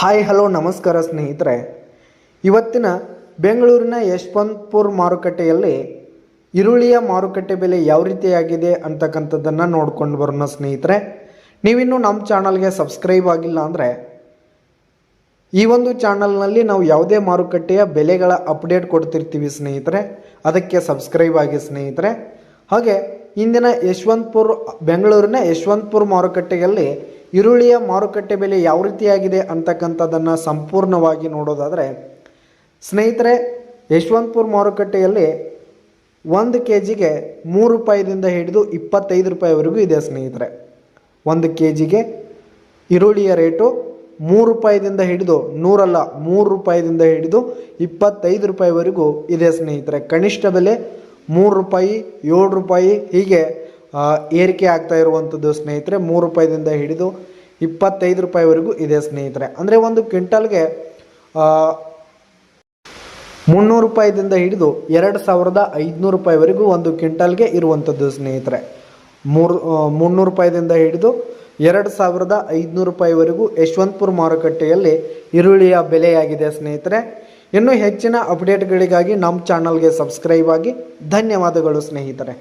Hi, hello, ನಮಸ್ಕಾರ ಸ್ನೇಹಿತರೆ. ಇವತ್ತಿನ ಬೆಂಗಳೂರಿನ ಯಶವಂತಪುರ್ ಮಾರುಕಟ್ಟೆಯಲ್ಲಿ ಈರುಳ್ಳಿಯ ಮಾರುಕಟ್ಟೆ ಬೆಲೆ ಯಾವ ರೀತಿಯಾಗಿದೆ ಅಂತಕ್ಕಂಥದ್ದನ್ನು ನೋಡ್ಕೊಂಡು ಬರೋಣ ಸ್ನೇಹಿತರೆ. ನೀವಿನ್ನೂ ನಮ್ಮ ಚಾನಲ್ಗೆ ಸಬ್ಸ್ಕ್ರೈಬ್ ಆಗಿಲ್ಲ ಅಂದರೆ ಈ ಒಂದು ಚಾನಲ್ನಲ್ಲಿ ನಾವು ಯಾವುದೇ ಮಾರುಕಟ್ಟೆಯ ಬೆಲೆಗಳ ಅಪ್ಡೇಟ್ ಕೊಡ್ತಿರ್ತೀವಿ ಸ್ನೇಹಿತರೆ. ಅದಕ್ಕೆ ಸಬ್ಸ್ಕ್ರೈಬ್ ಆಗಿ ಸ್ನೇಹಿತರೆ. ಹಾಗೆ, ಇಂದಿನ ಯಶವಂತಪುರ್, ಬೆಂಗಳೂರಿನ ಯಶವಂತಪುರ ಮಾರುಕಟ್ಟೆಯಲ್ಲಿ ಈರುಳ್ಳಿಯ ಮಾರುಕಟ್ಟೆ ಬೆಲೆ ಯಾವ ರೀತಿಯಾಗಿದೆ ಅಂತಕ್ಕಂಥದ್ದನ್ನು ಸಂಪೂರ್ಣವಾಗಿ ನೋಡೋದಾದರೆ, ಸ್ನೇಹಿತರೆ, ಯಶವಂತಪುರ ಮಾರುಕಟ್ಟೆಯಲ್ಲಿ ಒಂದು ಕೆ ಜಿಗೆ ಮೂರು ರೂಪಾಯಿದಿಂದ ಹಿಡಿದು ಇಪ್ಪತ್ತೈದು ರೂಪಾಯಿವರೆಗೂ ಇದೆ ಸ್ನೇಹಿತರೆ. ಒಂದು ಕೆ ಜಿಗೆ ಈರುಳ್ಳಿಯ ರೇಟು ಮೂರು ರೂಪಾಯಿದಿಂದ ಹಿಡಿದು ನೂರಲ್ಲ, ಮೂರು ರೂಪಾಯಿದಿಂದ ಹಿಡಿದು ಇಪ್ಪತ್ತೈದು ರೂಪಾಯಿವರೆಗೂ ಇದೆ ಸ್ನೇಹಿತರೆ. ಕನಿಷ್ಠ ಬೆಲೆ ಮೂರು ರೂಪಾಯಿ, ಏಳು ರೂಪಾಯಿ, ಹೀಗೆ ಏರಿಕೆ ಆಗ್ತಾ ಇರುವಂಥದ್ದು ಸ್ನೇಹಿತರೆ, ಮೂರು ರೂಪಾಯಿದಿಂದ ಹಿಡಿದು ಇಪ್ಪತ್ತೈದು ರೂಪಾಯಿವರೆಗೂ ಇದೆ ಸ್ನೇಹಿತರೆ. ಅಂದರೆ ಒಂದು ಕ್ವಿಂಟಲ್ಗೆ ಮುನ್ನೂರು ರೂಪಾಯಿದಿಂದ ಹಿಡಿದು ಎರಡು ಸಾವಿರದ ಐದುನೂರು ರೂಪಾಯಿವರೆಗೂ ಒಂದು ಕ್ವಿಂಟಲ್ಗೆ ಇರುವಂಥದ್ದು ಸ್ನೇಹಿತರೆ. ಮೂರು ಮುನ್ನೂರು ರೂಪಾಯಿದಿಂದ ಹಿಡಿದು ಎರಡು ಸಾವಿರದ ಐದುನೂರು ರೂಪಾಯಿವರೆಗೂ ಯಶವಂತಪುರ ಮಾರುಕಟ್ಟೆಯಲ್ಲಿ ಈರುಳ್ಳಿಯ ಬೆಲೆಯಾಗಿದೆ ಸ್ನೇಹಿತರೆ. ಇನ್ನು ಹೆಚ್ಚಿನ ಅಪ್ಡೇಟ್ಗಳಿಗಾಗಿ ನಮ್ಮ ಚಾನಲ್ಗೆ ಸಬ್ಸ್ಕ್ರೈಬ್ ಆಗಿ. ಧನ್ಯವಾದಗಳು ಸ್ನೇಹಿತರೆ.